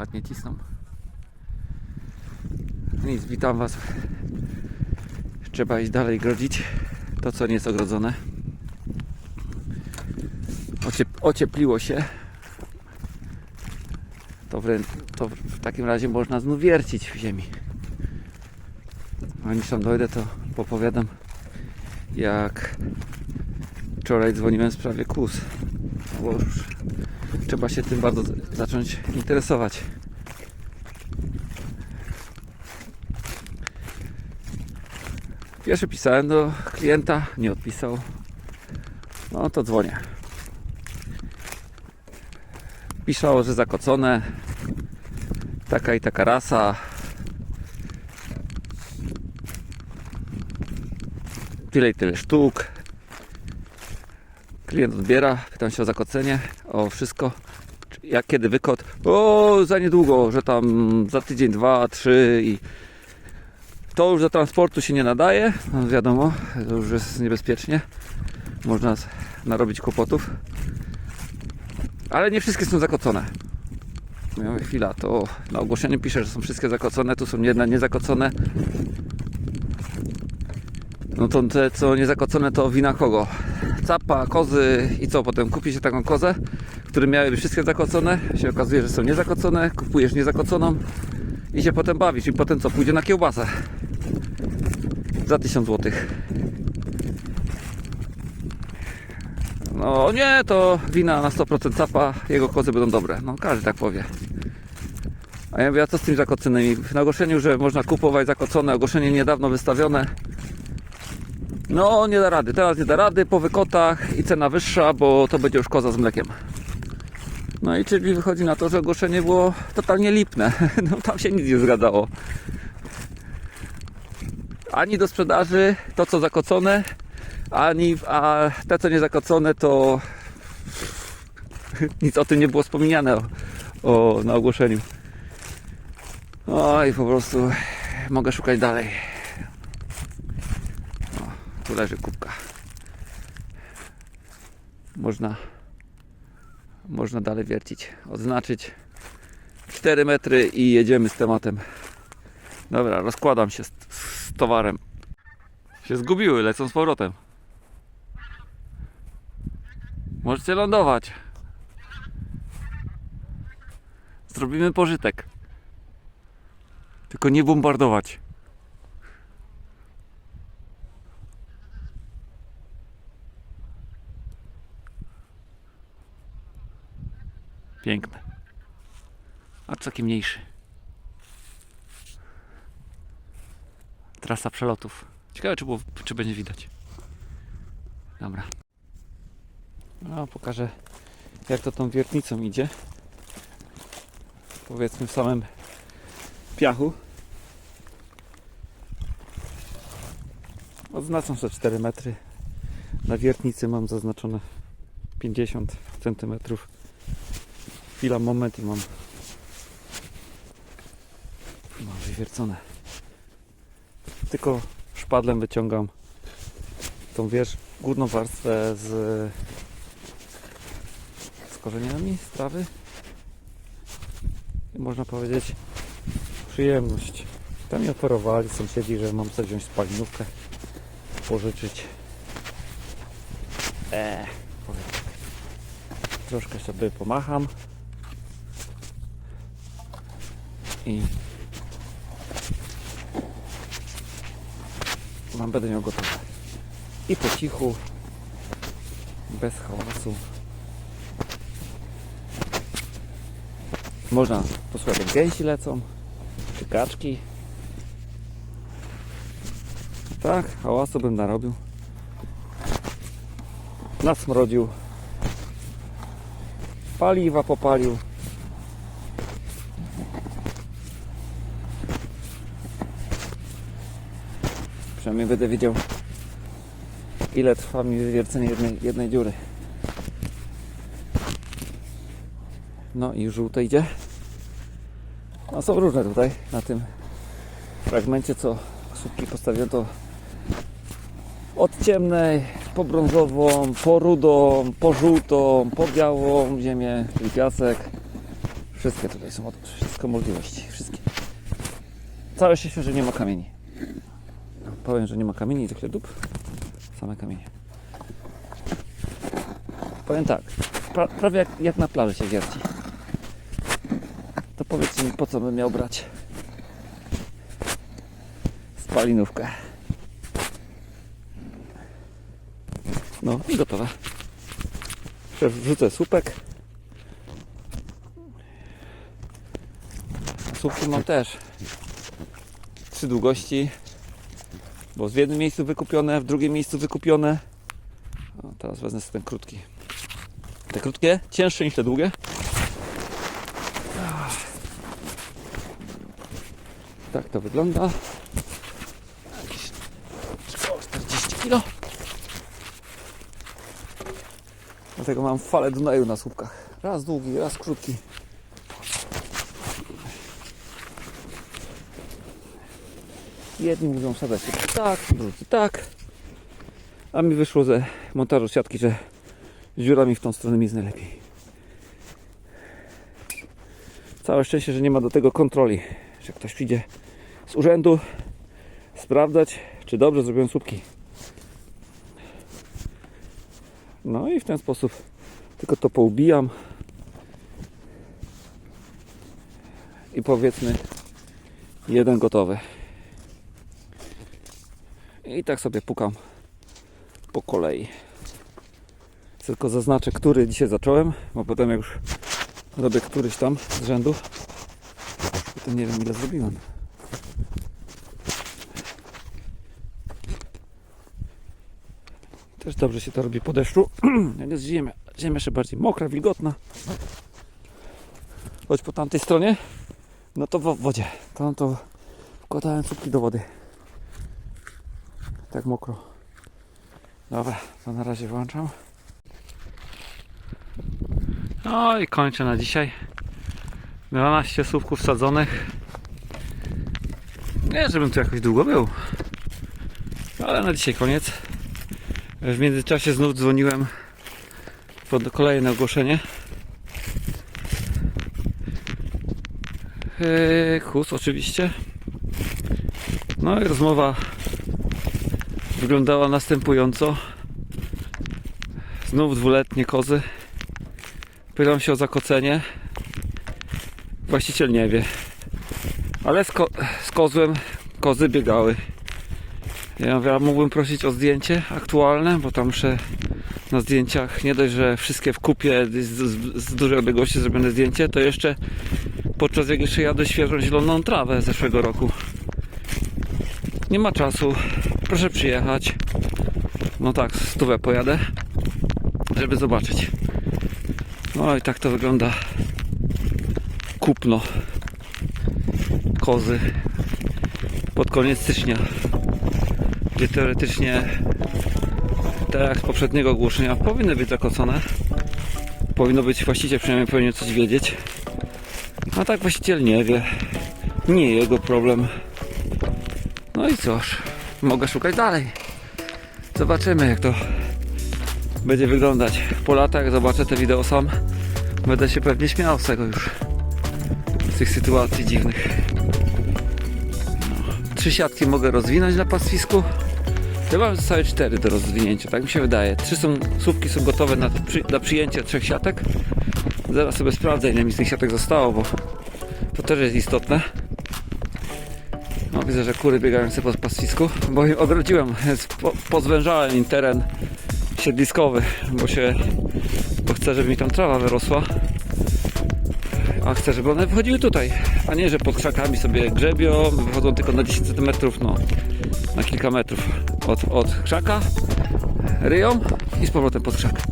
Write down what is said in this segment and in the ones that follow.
ładnie cisną. Nic, witam Was. Trzeba iść dalej grodzić to, co nie jest ogrodzone. Ociep ociepliło się. To, wrę to w takim razie można znów wiercić w ziemi. A nim tam dojdę, to popowiadam, jak wczoraj dzwoniłem w sprawie kus. Bo trzeba się tym bardzo zacząć interesować. Pierwszy pisałem do klienta, nie odpisał. No to dzwonię. Pisało, że zakocone. Taka i taka rasa. Tyle i tyle sztuk. Klient odbiera, pytam się o zakocenie, o wszystko. Jak kiedy wykot? O, za niedługo, że tam za tydzień, dwa, trzy i to już do transportu się nie nadaje. No wiadomo, to już jest niebezpiecznie. Można narobić kłopotów. Ale nie wszystkie są zakocone. Ja mówię, chwila, to na ogłoszeniu pisze, że są wszystkie zakocone, tu są jedne niezakocone. No to te, co niezakocone, to wina kogo? Capa, kozy i co? Potem kupi się taką kozę, które miały być wszystkie zakocone. Się okazuje, że są niezakocone. Kupujesz niezakoconą i się potem bawisz. I potem co? Pójdzie na kiełbasę. Za 1000 zł. No nie, to wina na 100% capa, jego kozy będą dobre. No każdy tak powie. A ja mówię, a co z tymi zakoconymi? Na ogłoszeniu, że można kupować zakocone, ogłoszenie niedawno wystawione. No nie da rady, teraz nie da rady, po wykotach i cena wyższa, bo to będzie już koza z mlekiem. No i czyli wychodzi na to, że ogłoszenie było totalnie lipne. No tam się nic nie zgadzało. Ani do sprzedaży to co zakocone, ani a te co nie zakocone to nic o tym nie było wspomniane o, o, na ogłoszeniu. I po prostu mogę szukać dalej. Tu leży kubka. Można można dalej wiercić, odznaczyć 4 metry i jedziemy z tematem. Dobra, rozkładam się z, z towarem. Się zgubiły, lecą z powrotem. Możecie lądować. Zrobimy pożytek. Tylko nie bombardować. Piękne. A taki mniejszy. Trasa przelotów. Ciekawe, czy, było, czy będzie widać. Dobra. No, pokażę, jak to tą wiertnicą idzie. Powiedzmy w samym piachu. Odznaczam sobie 4 metry. Na wiertnicy mam zaznaczone 50 cm. Chwila, moment i mam, mam wywiercone. Tylko szpadlem wyciągam tą wierzch, górną warstwę z, z korzeniami, z trawy. I można powiedzieć przyjemność. Tam mi oferowali sąsiedzi, że mam sobie wziąć spalinówkę, pożyczyć. Eee, powiem. Troszkę sobie pomacham. I mam będę miał gotowe. I po cichu, bez hałasu. Można posłuchać jak gęsi lecą, czy kaczki. Tak, hałasu bym narobił. Nasmrodził. Paliwa popalił. Przynajmniej będę wiedział, ile trwa mi wywiercenie jednej, jednej dziury. No i żółte idzie. No są różne tutaj na tym fragmencie, co słupki postawiłem, to od ciemnej, po brązową, po rudą, po żółtą, po białą ziemię, czyli piasek. Wszystkie tutaj są, wszystko możliwości, wszystkie. Całe szczęście, że nie ma kamieni. Powiem, że nie ma kamieni i tyle dup. Same kamienie. Powiem tak, pra, prawie jak, jak na plaży się wierci. To powiedzcie mi, po co bym miał brać spalinówkę. No i gotowe. Wrzucę słupek. Słupki mam też trzy długości, bo w jednym miejscu wykupione, w drugim miejscu wykupione. O, teraz wezmę sobie ten krótki. Te krótkie, cięższe niż te długie. Tak to wygląda. Jakieś około 40 kg. Dlatego mam falę Dunaju na słupkach. Raz długi, raz krótki. Jedni mówią się tak, drudzy tak. A mi wyszło ze montażu siatki, że z dziurami w tą stronę mi jest najlepiej. Całe szczęście, że nie ma do tego kontroli, że ktoś przyjdzie z urzędu sprawdzać, czy dobrze zrobiłem słupki. No i w ten sposób tylko to poubijam i powiedzmy jeden gotowy. I tak sobie pukam po kolei. Tylko zaznaczę, który dzisiaj zacząłem, bo potem jak już robię któryś tam z rzędu, to nie wiem ile zrobiłem. Też dobrze się to robi po deszczu. Jest ziemia, ziemia jeszcze bardziej mokra, wilgotna. Choć po tamtej stronie, no to w wodzie. Tam to wkładałem słupki do wody. Tak mokro. Dobra, to na razie włączam. No i kończę na dzisiaj. 12 słupków sadzonych. Nie, żebym tu jakoś długo był. Ale na dzisiaj koniec. W międzyczasie znów dzwoniłem pod kolejne ogłoszenie. Kus oczywiście. No i rozmowa wyglądała następująco. Znów dwuletnie kozy. Pytam się o zakocenie. Właściciel nie wie. Ale z, ko z kozłem kozy biegały. Ja mówię, a mógłbym prosić o zdjęcie aktualne, bo tam muszę na zdjęciach nie dość, że wszystkie w kupie z, z, z dużej odległości zrobione zdjęcie, to jeszcze podczas jak jeszcze jadę świeżą zieloną trawę z zeszłego roku. Nie ma czasu. Proszę przyjechać. No tak, stówę pojadę, żeby zobaczyć. No i tak to wygląda. Kupno kozy pod koniec stycznia gdzie teoretycznie tak jak z poprzedniego ogłoszenia powinny być zakocone. Powinno być właściciel przynajmniej powinien coś wiedzieć. A tak właściciel nie wie. Nie jego problem. No i cóż, mogę szukać dalej. Zobaczymy jak to będzie wyglądać. Po latach zobaczę te wideo sam. Będę się pewnie śmiał z tego już. Z tych sytuacji dziwnych. No. Trzy siatki mogę rozwinąć na pastwisku. Chyba zostały cztery do rozwinięcia, tak mi się wydaje. Trzy są, słupki są gotowe na, na przyjęcie trzech siatek. Zaraz sobie sprawdzę, ile mi z tych siatek zostało, bo to też jest istotne. No, widzę, że kury biegają po pastwisku, bo im ogrodziłem, po, pozwężałem im teren siedliskowy, bo się, bo chcę, żeby mi tam trawa wyrosła. A chcę, żeby one wychodziły tutaj, a nie, że pod krzakami sobie grzebią, wychodzą tylko na 10 cm, no, na kilka metrów od, od krzaka, ryją i z powrotem pod krzak.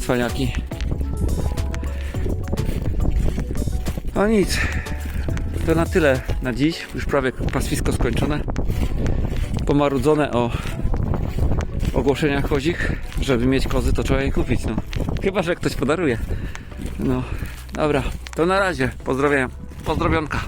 Cwaniaki. No nic, to na tyle na dziś. Już prawie pastwisko skończone. Pomarudzone o ogłoszeniach kozik. Żeby mieć kozy, to trzeba je kupić. No. Chyba, że ktoś podaruje. No, dobra, to na razie. Pozdrawiam. Pozdrowionka.